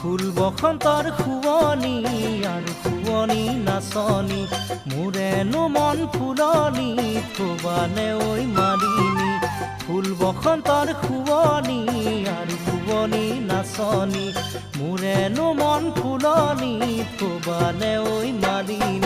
ফুল বসন্তৰ শুৱনি আৰু শুৱনি নাচনি, মোৰেনো মন ফুলনি থবানে ঐ মাৰিনি ফুল বসন্তৰ শুৱনি আৰু শুৱনি নাচনি, মোৰেনো মন ফুলনি থবানে ঐ মাৰিনি